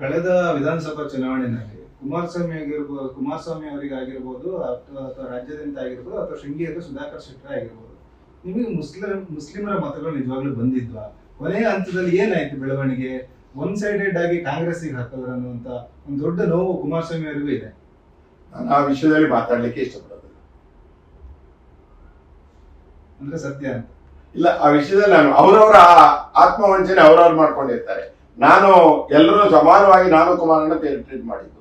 ಕಳೆದ ವಿಧಾನಸಭಾ ಚುನಾವಣೆಯಲ್ಲಿ ಕುಮಾರಸ್ವಾಮಿ ಆಗಿರ್ಬೋದು ಕುಮಾರಸ್ವಾಮಿ ಅವರಿಗೆ ಆಗಿರ್ಬೋದು ಅಥವಾ ಅಥವಾ ರಾಜ್ಯದಿಂದ ಆಗಿರ್ಬೋದು ಅಥವಾ ಶೃಂಗೇರಿ ಸುಧಾಕರ್ ಶೆಟ್ಟರ್ ಆಗಿರ್ಬೋದು. ನಿಮಗೆ ಮುಸ್ಲಿಂ ಮುಸ್ಲಿಮರ ಮತಗಳು ನಿಜವಾಗ್ಲೂ ಬಂದಿದ್ವಾ? ಕೊನೆಯ ಹಂತದಲ್ಲಿ ಏನಾಯ್ತು ಬೆಳವಣಿಗೆ? ಒನ್ ಸೈಡೆಡ್ ಆಗಿ ಕಾಂಗ್ರೆಸ್ಸಿಗೆ ಹಾಕಿದ್ರು ಅನ್ನುವಂತ ಒಂದು ದೊಡ್ಡ ನೋವು ಕುಮಾರಸ್ವಾಮಿ ಅವರಿಗೂ ಇದೆ. ನಾನು ಆ ವಿಷಯದಲ್ಲಿ ಮಾತಾಡ್ಲಿಕ್ಕೆ ಇಷ್ಟಪಡೋದಿಲ್ಲ. ಅಂದ್ರೆ ಸತ್ಯ ಅಂತ. ಇಲ್ಲ ಆ ವಿಷಯದಲ್ಲಿ ನಾನು ಅವರವರ ಆತ್ಮವಂಚನೆ ಅವ್ರವ್ರು ಮಾಡ್ಕೊಂಡಿರ್ತಾರೆ. ನಾನು ಎಲ್ಲರೂ ಸಮಾನವಾಗಿ ನಾನು ಕುಮಾರಣ್ಣ ಟ್ರೀಟ್ ಮಾಡಿದ್ದು.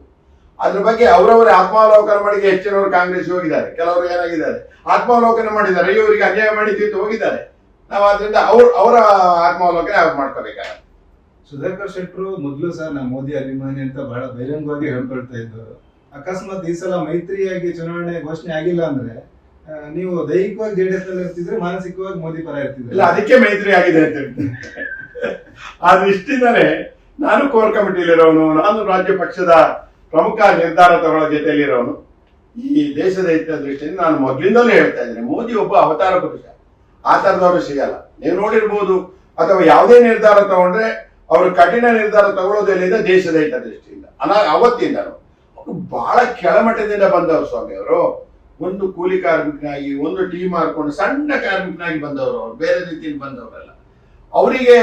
ಅದ್ರ ಬಗ್ಗೆ ಅವರವರ ಆತ್ಮಾವಲೋಕನ ಮಾಡಿ ಹೆಚ್ಚಿನವರು ಕಾಂಗ್ರೆಸ್ ಹೋಗಿದ್ದಾರೆ? ಕೆಲವರು ಏನಾಗಿದ್ದಾರೆ? ಆತ್ಮಾವಲೋಕನ ಮಾಡಿದ್ದಾರೆ. ಇವರಿಗೆ ಅನ್ಯಾಯ ಮಾಡಿದ್ವಿ ಅಂತ ಹೋಗಿದ್ದಾರೆ. ನಾವು ಆದ್ರಿಂದ ಅವ್ರ ಅವರ ಆತ್ಮಾವಲೋಕನ ಅವ್ರು ಮಾಡ್ಕೋಬೇಕಾಗ ಸುಧಾಕರ್ ಶೆಟ್ಟರು ಮೊದಲು ಸಹ ನಮ್ಮ ಮೋದಿ ಅಭಿಮಾನಿ ಅಂತ ಬಹಳ ಬಹಿರಂಗವಾಗಿ ಹೇಳ್ಕೊಳ್ತಾ ಇದ್ದರು ಅಕಸ್ಮಾತ್ ಈ ಸಲ ಮೈತ್ರಿಯಾಗಿ ಚುನಾವಣೆ ಘೋಷಣೆ ಆಗಿಲ್ಲ ಅಂದ್ರೆ ನೀವು ದೈಹಿಕವಾಗಿ ಜೆಡಿಎಸ್ನಲ್ಲಿ ಇರ್ತಿದ್ರೆ ಮಾನಸಿಕವಾಗಿ ಮೋದಿ ಪರ ಇಲ್ಲ ಇರ್ತಿದ್ರೆ ಅದಕ್ಕೆ ಮೈತ್ರಿ ಆಗಿದೆ ಅಂತ ಹೇಳ್ತೀನಿ. ಆ ನಾನು ಕೋರ್ ಕಮಿಟಿಲಿರೋನು ನಾನು ರಾಜ್ಯ ಪಕ್ಷದ ಪ್ರಮುಖ ನಿರ್ಧಾರ ತಗೊಳ್ಳೋ ಜೊತೆಯಲ್ಲಿರೋನು ಈ ದೇಶದ ಹಿತ ದೃಷ್ಟಿಯಿಂದ ನಾನು ಮೊದಲಿಂದಲೂ ಹೇಳ್ತಾ ಇದ್ದೇನೆ, ಮೋದಿ ಒಬ್ಬ ಅವತಾರ ಪುರುಷ. ಆ ತರದವರು ಸಿಗಲ್ಲ. ನೀವು ನೋಡಿರ್ಬೋದು, ಅಥವಾ ಯಾವುದೇ ನಿರ್ಧಾರ ತಗೊಂಡ್ರೆ ಅವರು ಕಠಿಣ ನಿರ್ಧಾರ ತಗೊಳ್ಳೋದೆಲ್ಲಿಂದ ದೇಶದ ಹಿತ ದೃಷ್ಟಿಯಿಂದ ಅನಾ ಅವತ್ತಿಂದನು ಅವರು ಬಹಳ ಕೆಳಮಟ್ಟದಿಂದ ಬಂದವರು ಸ್ವಾಮಿ ಅವರು. ಒಂದು ಕೂಲಿ ಕಾರ್ಮಿಕನಾಗಿ, ಒಂದು ಟೀ ಹಾಕೊಂಡು ಸಣ್ಣ ಕಾರ್ಮಿಕನಾಗಿ ಬಂದವರು ಅವರು. ಬೇರೆ ರೀತಿಯಲ್ಲಿ ಬಂದವರಲ್ಲ. ಅವರಿಗೆ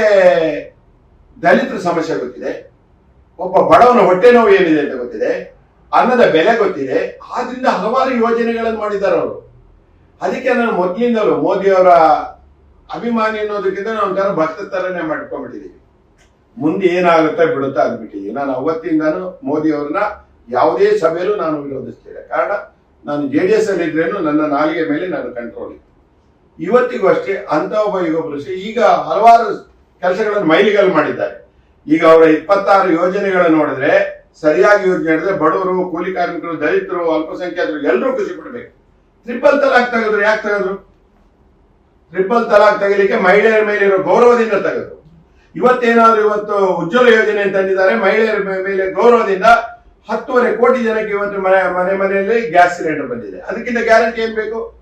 ದಲಿತರ ಸಮಸ್ಯೆ ಗೊತ್ತಿದೆ. ಒಬ್ಬ ಬಡವನ ಹೊಟ್ಟೆ ನೋವು ಏನಿದೆ ಅಂತ ಗೊತ್ತಿದೆ. ಅನ್ನದ ಬೆಲೆ ಗೊತ್ತಿದೆ. ಆದ್ರಿಂದ ಹಲವಾರು ಯೋಜನೆಗಳನ್ನು ಮಾಡಿದ್ದಾರೆ ಅವರು. ಅದಕ್ಕೆ ನಾನು ಮೊದಲಿಂದಲೂ ಮೋದಿಯವರ ಅಭಿಮಾನಿ ಅನ್ನೋದಕ್ಕಿಂತ ನಾವು ಒಂಥರ ಭಕ್ತ ತರನೇ ಮಾಡ್ಕೊಂಡ್ಬಿಟ್ಟಿದ್ದೀವಿ ಮುಂದೆ ಏನಾಗುತ್ತೆ ಬಿಡುತ್ತಾ ಅಂದ್ಬಿಟ್ಟಿದ್ದೀವಿ ನಾನು ಅವತ್ತಿಂದಾನು ಮೋದಿಯವ್ರನ್ನ ಯಾವುದೇ ಸಭೆಯಲ್ಲೂ ನಾನು ವಿರೋಧಿಸ್ತೇನೆ ಕಾರಣ, ನಾನು ಜೆ ಡಿ ಎಸ್ ಅಲ್ಲಿ ಇದ್ರೇನು ನನ್ನ ನಾಲಿಗೆ ಮೇಲೆ ನಾನು ಕಂಟ್ರೋಲ್ ಇತ್ತು. ಇವತ್ತಿಗೂ ಅಷ್ಟೇ ಅಂತ ಒಬ್ಬ ಈಗ ಹಲವಾರು ಕೆಲಸಗಳನ್ನು ಮೈಲಿಗಲ್ಲಿ ಮಾಡಿದ್ದಾರೆ. ಈಗ ಅವರ ಇಪ್ಪತ್ತಾರು ಯೋಜನೆಗಳನ್ನು ನೋಡಿದ್ರೆ ಸರಿಯಾಗಿ ಯೋಜನೆ ಹೇಳಿದ್ರೆ ಬಡವರು, ಕೂಲಿ ಕಾರ್ಮಿಕರು, ದಲಿತರು, ಅಲ್ಪಸಂಖ್ಯಾತರು ಎಲ್ಲರೂ ಖುಷಿ ಪಡಬೇಕು. ಟ್ರಿಪಲ್ ತಲಾಕ್ ತೆಗೆದ್ರು, ಯಾಕೆ ತೆಗೆದ್ರು? ಟ್ರಿಪಲ್ ತಲಾಕ್ ತೆಗಿಲಿಕ್ಕೆ ಮಹಿಳೆಯರ ಮೇಲೆ ಗೌರವದಿಂದ ತೆಗೆದ್ರು. ಇವತ್ತೇನಾದ್ರು ಇವತ್ತು ಉಜ್ವಲ ಯೋಜನೆ ತಂದಿದ್ದಾರೆ ಮಹಿಳೆಯರ ಮೇಲೆ ಗೌರವದಿಂದ ಹತ್ತುವರೆ ಕೋಟಿ ಜನಕ್ಕೆ ಇವತ್ತು ಮನೆ ಮನೆ ಮನೆಯಲ್ಲಿ ಗ್ಯಾಸ್ ಸಿಲಿಂಡರ್ ಬಂದಿದೆ. ಅದಕ್ಕಿಂತ ಗ್ಯಾರಂಟಿ ಏನ್ ಬೇಕು?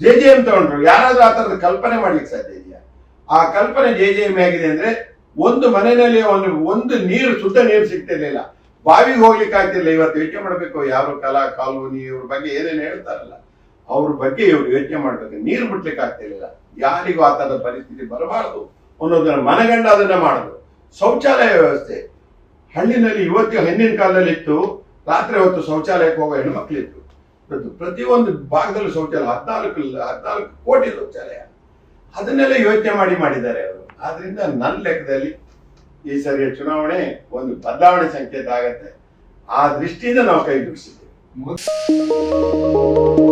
ಜೆ ಜೆ ಎಂ ತಗೊಂಡ್ರು. ಯಾರಾದ್ರೂ ಆ ತರದ ಕಲ್ಪನೆ ಮಾಡ್ಲಿಕ್ಕೆ ಸಾಧ್ಯ ಇದೆಯಾ? ಆ ಕಲ್ಪನೆ ಜೆ ಜೆ ಎಂ ಹೇಗಿದೆ ಅಂದ್ರೆ ಒಂದು ಮನೆಯಲ್ಲಿ ಒಂದು ಒಂದು ನೀರು, ಶುದ್ಧ ನೀರು ಸಿಗ್ತಿರ್ಲಿಲ್ಲ ಬಾವಿಗೆ ಹೋಗ್ಲಿಕ್ಕೆ ಆಗ್ತಿರ್ಲಿಲ್ಲ. ಇವತ್ತು ಯೋಚನೆ ಮಾಡಬೇಕು, ಯಾರು ಕಲಾ, ಕಾಲೋನಿ ಇವ್ರ ಬಗ್ಗೆ ಏನೇನು ಹೇಳ್ತಾರಲ್ಲ, ಅವ್ರ ಬಗ್ಗೆ ಇವ್ರು ಯೋಚನೆ ಮಾಡ್ಬೇಕು. ನೀರು ಬಿಡ್ಲಿಕ್ಕೆ ಆಗ್ತಿರ್ಲಿಲ್ಲ ಯಾರಿಗೂ ಆ ತರದ ಪರಿಸ್ಥಿತಿ ಬರಬಾರದು. ಅನ್ನೋದನ್ನ ಮನಗಂಡ ಅದನ್ನ ಮಾಡುದು. ಶೌಚಾಲಯ ವ್ಯವಸ್ಥೆ. ಹಳ್ಳಿನಲ್ಲಿ ಇವತ್ತು ಹೆಣ್ಣಿನ ಕಾಲದಲ್ಲಿ ಇತ್ತು ರಾತ್ರಿ ಹೊತ್ತು ಶೌಚಾಲಯಕ್ಕೆ ಹೋಗೋ ಹೆಣ್ಮಕ್ಳಿತ್ತು. ಪ್ರತಿಯೊಂದು ಭಾಗದಲ್ಲಿ ಶೌಚಾಲಯ ಹದಿನಾಲ್ಕು ಹದಿನಾಲ್ಕು ಕೋಟಿ ಶೌಚಾಲಯ. ಅದನ್ನೆಲ್ಲ ಯೋಚನೆ ಮಾಡಿ ಮಾಡಿದ್ದಾರೆ ಅವರು. ಆದ್ರಿಂದ ನನ್ನ ಲೆಕ್ಕದಲ್ಲಿ ಈ ಸರಿಯ ಚುನಾವಣೆ ಒಂದು ಬದಲಾವಣೆ ಸಂಕೇತ ಆಗತ್ತೆ. ಆ ದೃಷ್ಟಿಯಿಂದ ನಾವು ಕೈ ಜೋಡಿಸಿದ್ದೇವೆ ಮೋದಿ